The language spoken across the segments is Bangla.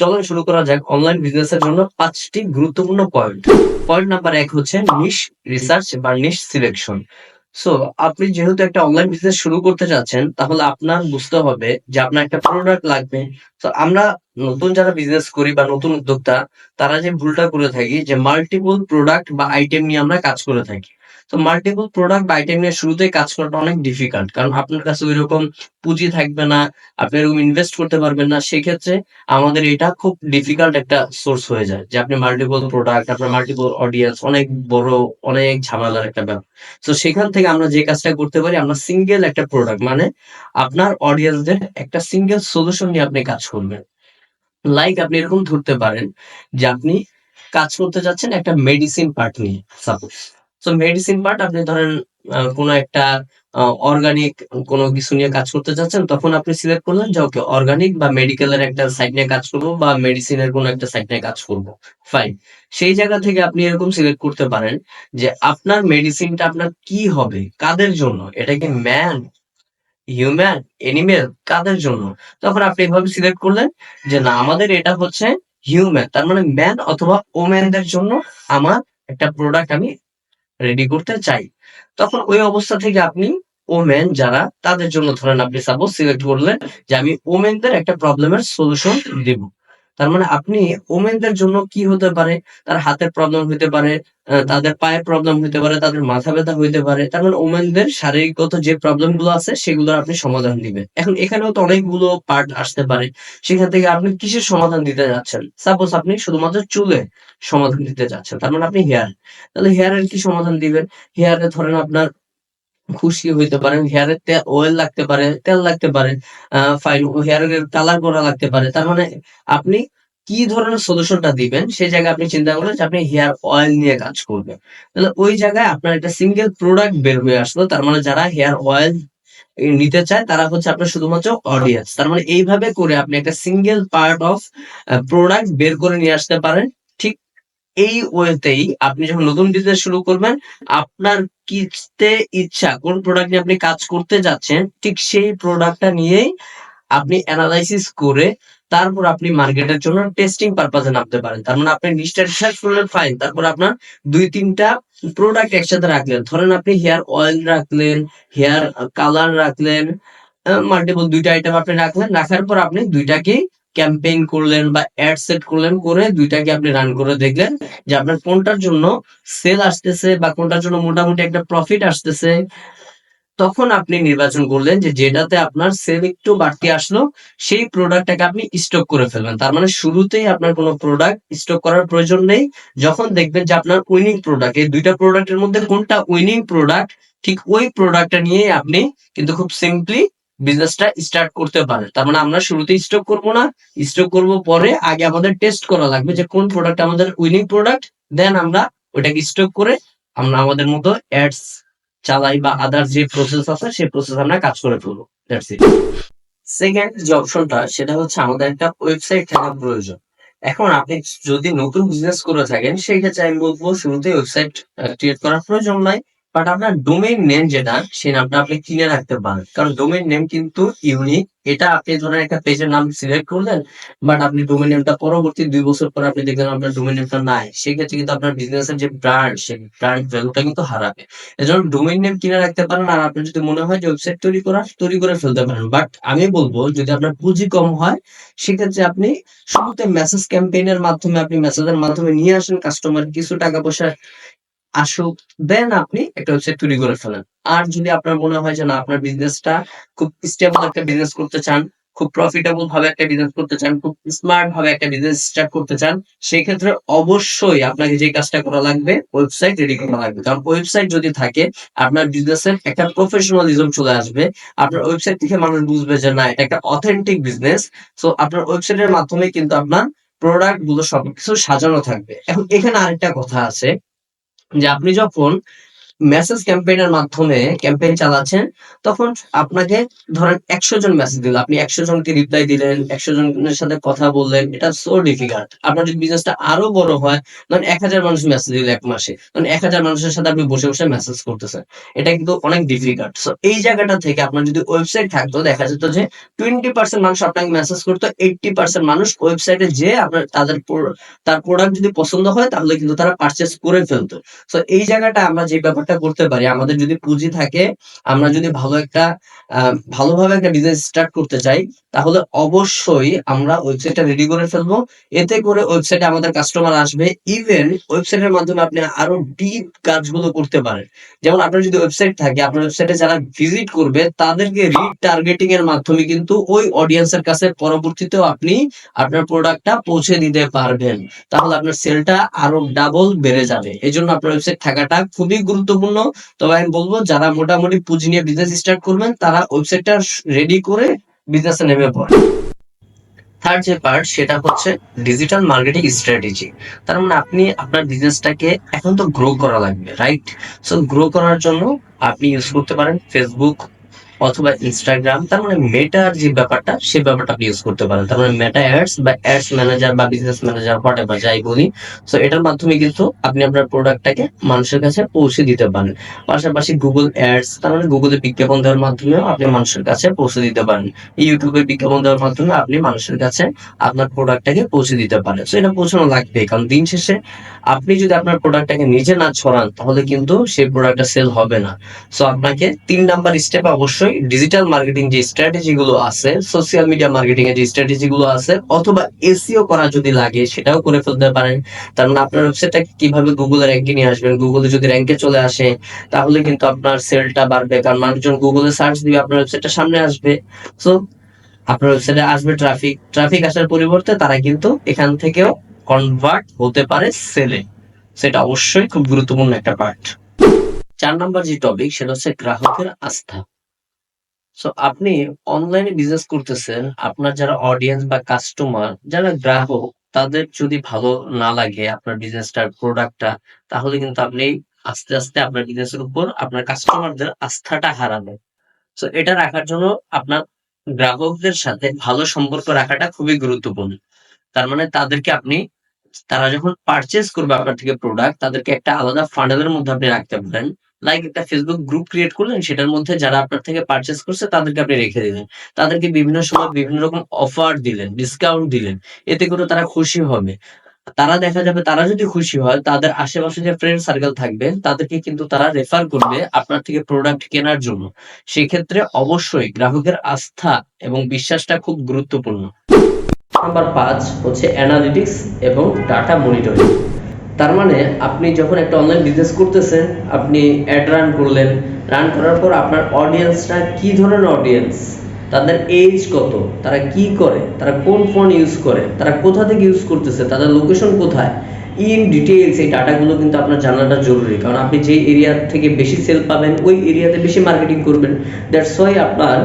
চলুন শুরু করা যাক অনলাইন বিজনেস এর জন্য পাঁচটি গুরুত্বপূর্ণ পয়েন্ট পয়েন্ট নাম্বার এক হচ্ছে নিশ রিসার্চ বা নিশ সিলেকশন সো আপনি যেহেতু একটা অনলাইন বিজনেস শুরু করতে যাচ্ছেন, তাহলে আপনার বুঝতে হবে যে আপনার একটা প্রোডাক্ট লাগবে। তো আমরা নতুন যারা বিজনেস করি বা নতুন উদ্যোক্তা, তারা যে ভুলটা করে থাকি, যে মাল্টিপল প্রোডাক্ট বা আইটেম নিয়ে আমরা কাজ করে থাকি। তো মাল্টিপল প্রোডাক্ট বা আইটেম নিয়ে শুরুতে কাজ করাটা অনেক ডিফিকাল্ট কারণ আপনার কাছে ওই রকম পুঁজি থাকবে না, আপনি এরকম ইনভেস্ট করতে পারবেন না, সেক্ষেত্রে আমাদের এটা খুব ডিফিকাল্ট একটা সোর্স হয়ে যায় যে আপনি মাল্টিপল প্রোডাক্ট আপনার মাল্টিপল অডিয়েন্স অনেক বড়, অনেক ঝামেলার একটা ব্যাপার। তো সেখান থেকে আমরা যে কাজটা করতে পারি, আমরা সিঙ্গেল একটা প্রোডাক্ট মানে আপনার অডিয়েন্সদের একটা সিঙ্গেল সলিউশন নিয়ে আপনি কাজ করবেন। লাইক আপনি এরকম ধরতে পারেন যে আপনি কাজ করতে যাচ্ছেন একটা মেডিসিন পার্ট নিয়ে সাপোজ তো মেডিসিন পার্ট আপনি ধরেন কোনো একটা অর্গানিক কোনো কিছু নিয়ে কাজ করতে চাচ্ছেন তখন আপনি সিলেক্ট করলেন যে ওকে অর্গানিক বা মেডিকেলের একটা সাইড নিয়ে কাজ করব বা মেডিসিনের কোনো একটা সাইড নিয়ে কাজ করব। ফাইন সেই জায়গা থেকে আপনি এরকম সিলেক্ট করতে পারেন যে, আপনার মেডিসিনটা আপনার কি হবে, কাদের জন্য? এটা কি ম্যান হিউম্যান এনিমেল কাদের জন্য? তখন আপনি এভাবে সিলেক্ট করলেন যে, না, আমাদের এটা হচ্ছে হিউম্যান তার মানে ম্যান অথবা ওম্যানদের জন্য আমার একটা প্রোডাক্ট আমি রেডি করতে চাই। তখন ওই অবস্থা থেকে আপনি ওমেন যারা, তাদের জন্য ধরেন আপনি সাপোজ সিলেক্ট করলেন যে আমি ওমেনদের একটা প্রবলেমের সলিউশন দেব। তার মানে আপনি ওমেনদের জন্য কি হতে পারে? তার হাতের প্রবলেম হতে পারে তাদের পায়ের প্রবলেম হতে পারে, তাদের মাথা ব্যথা হইতে পারে। তার মানে ওমেনদের শারীরিকগত যে প্রবলেমগুলো আছে, সেগুলোর আপনি সমাধান দিবেন। এখন এখানেও তো অনেকগুলো পার্ট আসতে পারে। সেখান থেকে আপনি কিসের সমাধান দিতে যাচ্ছেন? সাপোজ আপনি শুধুমাত্র চুলে সমাধান দিতে যাচ্ছেন, তার মানে আপনি হেয়ার তাহলে হেয়ারের কি সমাধান দিবেন? হেয়ারে ধরেন আপনার খুশকি হইতে পারে হেয়ারের অয়েল লাগতে পারে, তেল লাগতে পারে ফাইন হেয়ারের কালার করা লাগতে পারে। তার মানে আপনি কি ধরনের সলিউশনটা দিবেন, সেই জায়গায় আপনি চিন্তা করলেন যে আপনি হেয়ার অয়েল নিয়ে কাজ করবেন। তাহলে ওই জায়গায় আপনার একটা সিঙ্গেল প্রোডাক্ট বের হয়ে আসলো, তার মানে যারা হেয়ার অয়েল নিতে চায়, তারা হচ্ছে আপনার শুধুমাত্র অডিয়েন্স তার মানে এইভাবে করে আপনি একটা সিঙ্গেল পার্ট অফ প্রোডাক্ট বের করে নিয়ে আসতে পারেন। এই ওয়েতেই আপনি যখন নতুন বিজনেস শুরু করবেন, আপনার কিতে ইচ্ছা, কোন প্রোডাক্ট নিয়ে আপনি কাজ করতে যাচ্ছেন, ঠিক সেই প্রোডাক্টটা নিয়েই আপনি অ্যানালাইসিস করে তারপর আপনি মার্কেটের জন্য টেস্টিং পারপাজে নামতে পারেন। তার মানে আপনি নিচটা রিসার্চ করলেন ফাইন তারপর আপনার দুই, তিনটা প্রোডাক্ট একসাথে রাখলেন। ধরেন আপনি হেয়ার অয়েল রাখলেন হেয়ার কালার রাখলেন মাল্টিপল দুইটা আইটেম আপনি রাখলেন। রাখার পর আপনি দুইটাকে ক্যাম্পেইন করলেন বা অ্যাড সেট করলেন করে দুইটাকে আপনি রান করে দেখলেন যে আপনার কোনটার জন্য সেল আসতেছে বা কোনটার জন্য মোটামুটি একটা প্রফিট আসতেছে। তখন আপনি নির্বাচন করলেন যে যেটাতে আপনার সেল একটু বাড়তি আসলো, সেই প্রোডাক্টটাকে আপনি স্টক করে ফেলবেন। তার মানে শুরুতেই আপনার কোনো প্রোডাক্ট স্টক করার প্রয়োজন নেই। যখন দেখবেন যে আপনার উইনিং প্রোডাক্ট এই দুইটা প্রোডাক্টের মধ্যে কোনটা উইনিং প্রোডাক্ট ঠিক ওই প্রোডাক্টটা নিয়ে আপনি কিন্তু খুব সিম্পলি বিজনেসটা স্টার্ট করতে পারে। তার মানে আমরা শুরুতে স্টক করব না স্টক করব পরে আগে আমাদের টেস্ট করা লাগবে যে কোন প্রোডাক্ট আমাদের উইনিং প্রোডাক্ট দেন আমরা ওইটাকে স্টক করে আমরা আমাদের মতো অ্যাডস চালাই বা আদার যে প্রসেস আছে, সেই প্রসেস আমরা কাজ করে ফেলব। দ্যাটস ইট সেকেন্ড যে অপশনটা সেটা হচ্ছে আমাদের একটা ওয়েবসাইট থাকা প্রয়োজন। এখন আপনি যদি নতুন বিজনেস করে থাকেন, সেই ক্ষেত্রে আমি বলব শুরুতে ওয়েবসাইট ক্রিয়েট করার প্রয়োজন নাই। বাট আপনার ডোমেইন নেম যেটা সেই নামটা আপনি কিনে রাখতে পারেন। কারণ ডোমেইন নেম কিন্তু ইউনিক এটা আপনি ধরেন একটা পেজের নাম সিলেক্ট করলেন বাট আপনি ডোমেইন নেমটা পরবর্তী দুই বছর পর আপনি দেখলেন আপনার ডোমেইন নেমটা নাই। সেক্ষেত্রে কিন্তু আপনার বিজনেসের যে ব্র্যান্ড সেই ব্র্যান্ড ভ্যালুটা কিন্তু হারাবে। এজন্য ডোমেইন নেম কিনে রাখতে পারেন, আর আপনার যদি মনে হয় যে ওয়েবসাইট তৈরি করা তৈরি করে ফেলতে পারেন। বাট আমি বলব, যদি আপনার পুঁজি কম হয়, সেক্ষেত্রে আপনি শুরুতে মেসেজ ক্যাম্পেইনের মাধ্যমে, আপনি মেসেজের মাধ্যমে নিয়ে আসেন কাস্টমার কিছু টাকা পয়সা আসুক দেন আপনি একটা ওয়েবসাইট তৈরি করে ফেলেন। আর যদি আপনার মনে হয় যে না, আপনার বিজনেসটা খুব স্টেবল একটা বিজনেস করতে চান, খুব প্রফিটেবল ভাবে একটা বিজনেস করতে চান, খুব স্মার্ট ভাবে একটা বিজনেস স্টার্ট করতে চান সেই ক্ষেত্রে অবশ্যই আপনাকে যে কাজটা করা লাগবে ওয়েবসাইট রেডি করা লাগবে। কারণ ওয়েবসাইট যদি থাকে, আপনার বিজনেসের একটা প্রফেশনালিজম চলে আসবে। আপনার ওয়েবসাইট থেকে মানুষ বুঝবে যে না, এটা একটা অথেন্টিক বিজনেস সো আপনার ওয়েবসাইটের মাধ্যমে কিন্তু আপনার প্রোডাক্টগুলো সবকিছু সাজানো থাকবে। এখন এখানে আরেকটা কথা আছে। যে আপনি যখন মেসেজ ক্যাম্পেইনের মাধ্যমে ক্যাম্পেইন চালাচ্ছেন, তখন আপনাকে ধরেন একশো জন মেসেজ দিল। আপনি একশো জনকে রিপ্লাই দিলেন, একশো জনের সাথে কথা বললেন, এটা সো ডিফিকাল্ট আপনার যদি বিজনেসটা আরও বড় হয়, ধরেন এক হাজার মানুষ মেসেজ দিল এক মাসে, ধরেন এক হাজার মানুষের সাথে আপনি বসে বসে মেসেজ করতেছেন, এটা কিন্তু অনেক ডিফিকাল্ট সো এই জায়গাটা থেকে আপনার যদি ওয়েবসাইট থাকতো, দেখা যেত যে টোয়েন্টি পার্সেন্ট মানুষ আপনাকে মেসেজ করতো এইটটি পার্সেন্ট মানুষ ওয়েবসাইটে যে আপনার তাদের তার প্রোডাক্ট যদি পছন্দ হয়, তাহলে কিন্তু তারা পারচেস করে ফেলতো। তো এই জায়গাটা আমরা যে ব্যাপারটা করতে পারি। আমাদের যদি পুঁজি থাকে, আমরা যদি ভালো একটা ভালোভাবে একটা বিজনেস স্টার্ট করতে চাই, তাহলে অবশ্যই আমরা ওয়েবসাইটটা রেডি করে ফেলব। এতে করে ওয়েবসাইটে আমাদের কাস্টমার আসবে। ইভেন ওয়েবসাইটের মাধ্যমে আপনি আরও ডিপ কাজগুলো করতে পারেন। যেমন আপনার যদি ওয়েবসাইট থাকে, আপনার ওয়েবসাইটে যারা ভিজিট করবে, তাদেরকে রিটার্গেটিং এর মাধ্যমে কিন্তু ওই অডিয়েন্সের কাছে পরবর্তীতেও আপনি আপনার প্রোডাক্টটা পৌঁছে দিতে পারবেন। তাহলে আপনার সেলটা আরও ডাবল বেড়ে যাবে। এই জন্য আপনার ওয়েবসাইট থাকাটা খুবই গুরুত্বপূর্ণ। তবে আমি বলব, যারা মোটামুটি পুঁজি নিয়ে বিজনেস স্টার্ট করবেন, তারা ওয়েবসাইটটা রেডি করে বিজনেসে নেমে পড়ে থার্ড যে পার্ট সেটা হচ্ছে ডিজিটাল মার্কেটিং স্ট্র্যাটেজি তার মানে আপনি আপনার বিজনেসটাকে এখন তো গ্রো করা লাগবে রাইট সো গ্রো করার জন্য আপনি ইউজ করতে পারেন ফেসবুক অথবা ইনস্টাগ্রাম তার মানে মেটার যে ব্যাপারটা সেই ব্যাপারটা আপনি ইউজ করতে পারেন। তার মানে মেটা অ্যাডস বা অ্যাডস ম্যানেজার বা বিজনেস ম্যানেজার হোয়াট এভার যাই বলি। সো এটার মাধ্যমে কিন্তু আপনি আপনার প্রোডাক্টটাকে মানুষের কাছে পৌঁছে দিতে পারেন। পাশাপাশি গুগল অ্যাডস তার মানে গুগলে বিজ্ঞাপন দেওয়ার মাধ্যমেও আপনি মানুষের কাছে পৌঁছে দিতে পারেন। ইউটিউবে বিজ্ঞাপন দেওয়ার মাধ্যমে আপনি মানুষের কাছে আপনার প্রোডাক্টটাকে পৌঁছে দিতে পারেন। সো এটা পৌঁছানো লাগবে কারণ দিন শেষে আপনি যদি আপনার প্রোডাক্টটাকে নিজে না ছড়ান, তাহলে কিন্তু সেই প্রোডাক্টটা সেল হবে না। সো আপনাকে তিন নাম্বার স্টেপ অবশ্যই ডিজিটাল মার্কেটিং যে স্ট্র্যাটেজি গুলো আছে সোশ্যাল মিডিয়া মার্কেটিং এর যে স্ট্র্যাটেজি গুলো আছে, অথবা এসিও করা যদি লাগে, সেটাও করে ফেলতে পারেন। তার মানে আপনার ওয়েবসাইটটা কীভাবে গুগলে র্যাঙ্কে নিয়ে আসবেন গুগলে যদি র্যাঙ্কে চলে আসে, তাহলে কিন্তু আপনার সেলটা বাড়বে। কারণ মানুষজন গুগলে সার্চ দিবে, আপনার ওয়েবসাইটটা সামনে আসবে। সো আপনার ওয়েবসাইটে আসবে ট্রাফিক ট্রাফিক আসার পরিবর্তে তারা কিন্তু এখান থেকেও কনভার্ট হতে পারে সেলে সেটা অবশ্যই খুব গুরুত্বপূর্ণ একটা পার্ট চার নাম্বার যে টপিক সেটা হচ্ছে গ্রাহকের আস্থা। সো আপনি অনলাইনে বিজনেস করতেছেন, আপনার যারা অডিয়েন্স বা কাস্টমার যারা গ্রাহক, তাদের যদি ভালো না লাগে আপনার বিজনেসটার প্রোডাক্টটা তাহলে কিন্তু আপনি আস্তে আস্তে আপনার বিজনেসের উপর আপনার কাস্টমারদের আস্থাটা হারাবেন। সো এটা রাখার জন্য আপনার গ্রাহকদের সাথে ভালো সম্পর্ক রাখাটা খুবই গুরুত্বপূর্ণ। তার মানে তাদেরকে আপনি, তারা যখন পারচেজ করবে আপনার থেকে প্রোডাক্ট তাদেরকে একটা আলাদা ফান্ডেলের মধ্যে আপনি রাখতে পারেন। লাইক একটা ফেসবুক গ্রুপ ক্রিয়েট করলেন, সেটার মধ্যে যারা আপনার থেকে পারচেজ করছে, তাদেরকে আপনি রেখে দিলেন। তাদেরকে বিভিন্ন সময় বিভিন্ন রকম অফার দিলেন ডিসকাউন্ট দিলেন। এতে করে তারা খুশি হবে। তারা দেখা যাবে তারা যদি খুশি হয়, তাদের আশেপাশে যে ফ্রেন্ড সার্কেল থাকবে, তাদেরকে কিন্তু তারা রেফার করবে আপনার থেকে প্রোডাক্ট কেনার জন্য। সেক্ষেত্রে অবশ্যই গ্রাহকের আস্থা এবং বিশ্বাসটা খুব গুরুত্বপূর্ণ। নাম্বার পাঁচ হচ্ছে অ্যানালিটিক্স এবং ডাটা মনিটরিং তার মানে আপনি যখন একটা অনলাইন বিজনেস করতেছেন, আপনি অ্যাড রান করলেন রান করার পর আপনার অডিয়েন্সটা কি ধরনের অডিয়েন্স তাদের এজ কত? তারা কি করে? তারা কোন ফোন ইউজ করে? তারা কোথা থেকে ইউজ করতেছে? তাদের লোকেশন কোথায়? ইন ডিটেইলস এই ডাটাগুলো কিন্তু আপনার জানাটা জরুরি। কারণ আপনি যেই এরিয়া থেকে বেশি সেল পাবেন, ওই এরিয়াতে বেশি মার্কেটিং করবেন। দ্যাটস ওয়াই আপনার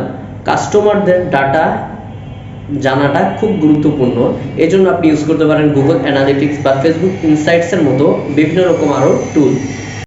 কাস্টমারদের ডাটা জানাটা খুব গুরুত্বপূর্ণ। এই জন্য আপনি ইউজ করতে পারেন গুগল অ্যানালিটিক্স বা ফেসবুক ইনসাইটস এর মতো বিভিন্ন রকম আরও টুল